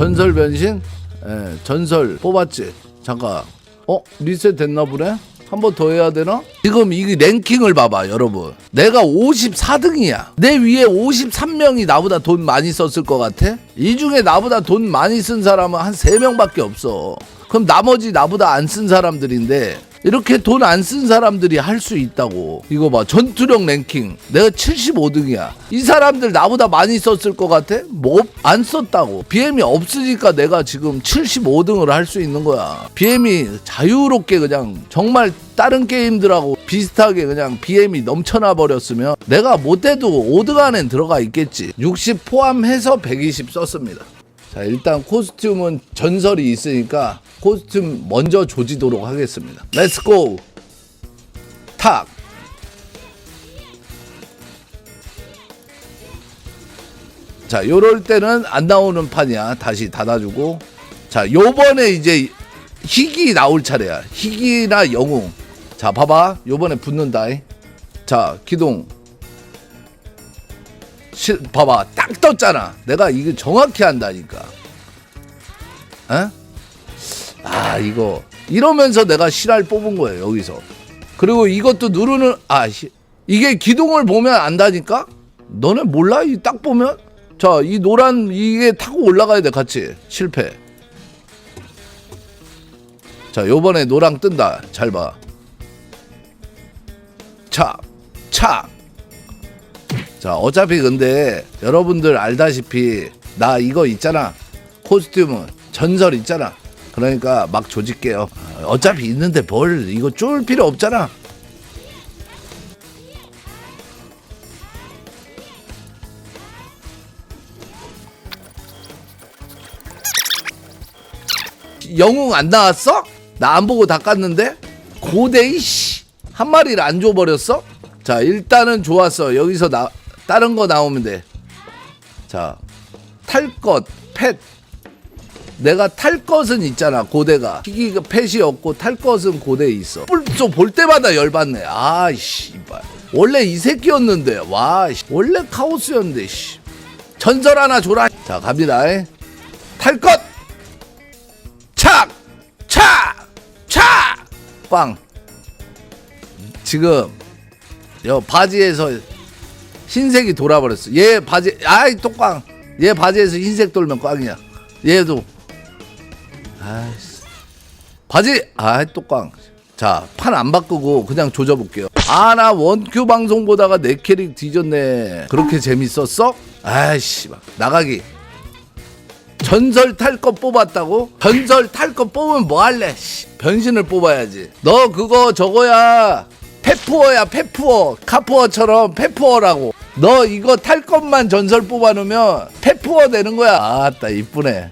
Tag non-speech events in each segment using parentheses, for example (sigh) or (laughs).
전설 변신? 예, 전설 뽑았지. 잠깐. 어? 리셋 됐나 보네? 한 번 더 해야 되나? 지금 이 랭킹을 봐봐, 여러분. 내가 54등이야. 내 위에 53명이 나보다 돈 많이 썼을 것 같아? 이 중에 나보다 돈 많이 쓴 사람은 한 3명밖에 없어. 그럼 나머지 나보다 안 쓴 사람들인데 이렇게 돈 안 쓴 사람들이 할 수 있다고. 이거 봐. 전투력 랭킹. 내가 75등이야. 이 사람들 나보다 많이 썼을 것 같아? 뭐, 안 썼다고. BM이 없으니까 내가 지금 75등을 할 수 있는 거야. BM이 자유롭게 그냥 정말 다른 게임들하고 비슷하게 그냥 BM이 넘쳐나 버렸으면 내가 못해도 5등 안엔 들어가 있겠지. 60 포함해서 120 썼습니다. 자 일단 코스튬은 전설이 있으니까 코스튬 먼저 조지도록 하겠습니다 렛츠고 탁 자, 요럴 때는 안 나오는 판이야. 다시 닫아주고. 자, 요번에 이제 희귀 나올 차례야. 희귀나 영웅. 자, 봐봐. 요번에 붙는다. 자, 기동. 실, 봐봐 딱 떴잖아. 내가 이거 정확히 한다니까. 에? 아 이거. 이러면서 내가 실알 뽑은 거예요 여기서. 그리고 이것도 누르는 아 시, 이게 기둥을 보면 안다니까? 너네 몰라? 이 딱 보면? 자 이 노란 이게 타고 올라가야 돼 같이. 실패. 자 요번에 노랑 뜬다. 잘봐 자 어차피 근데 여러분들 알다시피 나 이거 있잖아. 코스튬은 전설 있잖아. 그러니까 막 조질게요. 어차피 있는데 뭘 이거 쫄 필요 없잖아. 영웅 안 나왔어? 나 안 보고 다 깠는데? 고대이 씨 한 마리를 안 줘버렸어? 자 일단은 좋았어. 여기서 나 다른 거 나오면 돼. 자, 탈 것, 펫. 내가 탈 것은 있잖아, 고대가. 희귀가 펫이 없고 탈 것은 고대에 있어. 볼 때마다 열받네. 아, 씨발. 원래 이 새끼였는데, 와, 씨. 원래 카오스였는데, 씨. 전설 하나 줘라. 자, 갑니다. 탈 것! 착! 착! 착! 빵. 지금, 여 바지에서 흰색이 돌아버렸어. 얘 바지, 아이 똑꽝. 얘 바지에서 흰색 돌면 꽝이야. 얘도. 아이씨. 바지, 아이 똑꽝. 자, 판 안 바꾸고 그냥 조져볼게요. 아, 나 원큐 방송 보다가 내 캐릭 뒤졌네. 그렇게 재밌었어? 아이씨, 막 나가기. 전설 탈 거 뽑았다고? 전설 탈 거 뽑으면 뭐 할래? 씨, 변신을 뽑아야지. 너 그거 저거야. 페푸어야 페푸어 카푸어처럼 페푸어라고 너 이거 탈 것만 전설 뽑아놓으면 페푸어 되는 거야. 아따 이쁘네.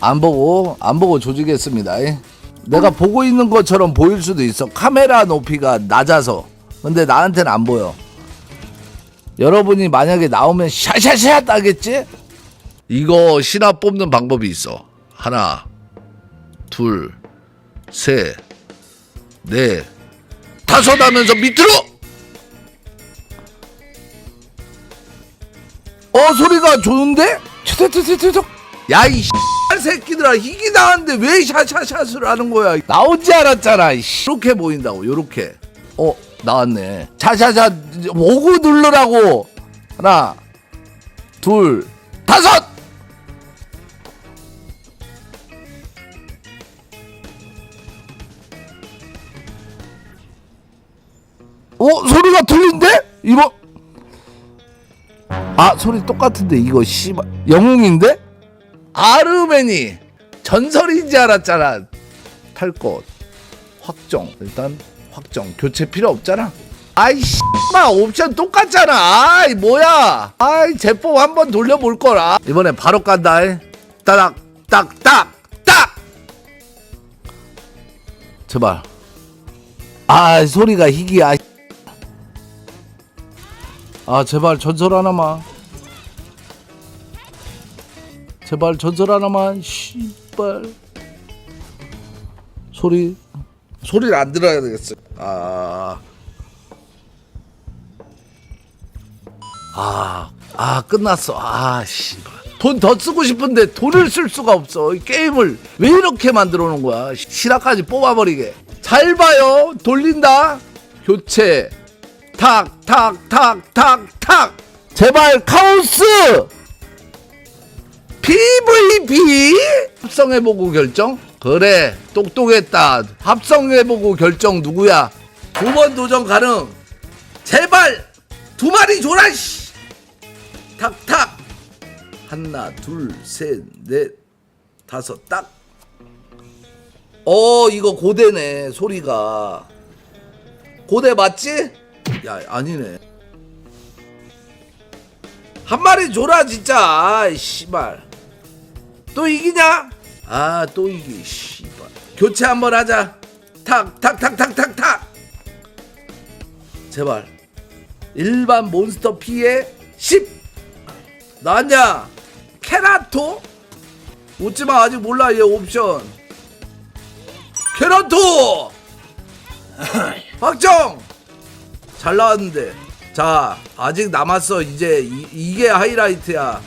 안 보고 안 보고 조지겠습니다. 내가 보고 있는 것처럼 보일 수도 있어. 카메라 높이가 낮아서. 근데 나한테는 안 보여. 여러분이 만약에 나오면 샤샤샤 하겠지? 이거 신화 뽑는 방법이 있어. 하나 둘, 셋, 넷, 다섯 하면서 밑으로! 어, 소리가 좋은데? 튀튀튀튀튀 야, 이 새끼들아, 희귀 나왔는데 왜 샤샤샷을 하는 거야? 나온 지 알았잖아, 이씨. 이렇게 보인다고, 요렇게. 어, 나왔네. 샤샤샷, 오구 누르라고! 하나, 둘, 다섯! 어? 소리가 틀린데? 이거? 아 소리 똑같은데 이거 씨발. 영웅인데? 아르메니. 전설인지 알았잖아. 탈 것. 확정. 일단 확정. 교체 필요 없잖아. 아이 씨마 옵션 똑같잖아. 아이 뭐야. 아이 제법 한번 돌려볼 거라. 이번에 바로 간다. 따닥 딱딱 딱 제발. 아 소리가 희귀야 아 제발 전설 하나만 제발 전설 하나만 씨발 소리 소리를 안 들어야 되겠어 아 아, 아 끝났어. 아 씨발. 돈더 쓰고 싶은데 돈을 쓸 수가 없어. 이 게임을 왜 이렇게 만들어 놓은 거야? 시- 실화까지 뽑아버리게. 잘 봐요. 돌린다. 교체. 탁, 탁, 탁, 탁, 탁. 제발 카오스. PVP 합성해보고 결정? 그래 똑똑했다 합성해보고 결정 누구야 두 번 도전 가능 제발 두 마리 줘라 씨 탁탁 하나 둘 셋 넷 다섯 딱어 이거 고대네 소리가 고대 맞지? 야 아니네. 한 마리 줘라 진짜. 아이 씨발. 또 이기냐? 아 또 이기 씨발. 교체 한번 하자. 탁 탁 탁 탁 탁탁. 제발. 일반 몬스터 피해 10 나왔냐? 케라토? 웃지마. 아직 몰라 얘 옵션. 케라토! (laughs) 확정 잘 나왔는데 자 아직 남았어 이제 이, 이게 하이라이트야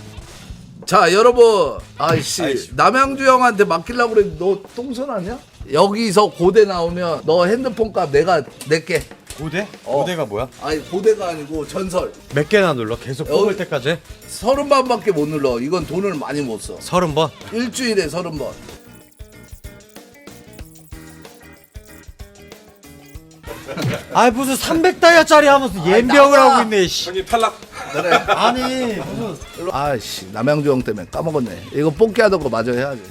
자 여러분 아이씨. 남양주 형한테 맡기려고 그랬는데 너 똥손 아니야? 여기서 고대 나오면 너 핸드폰 값 내가 낼게 고대? 어. 고대가 뭐야? 아니 고대가 아니고 전설 몇 개나 눌러? 계속 여기- 뽑을 때까지? 서른 번밖에 못 눌러 이건 돈을 많이 못써 서른 번? 일주일에 서른 번 아 무슨 300다이아짜리 하면서 옌병을. 하고 있네 씨. 형님 탈락. 아니 무슨 아이씨 남양주 형 때문에 까먹었네 이거 뽑기 하던 거 마저 해야지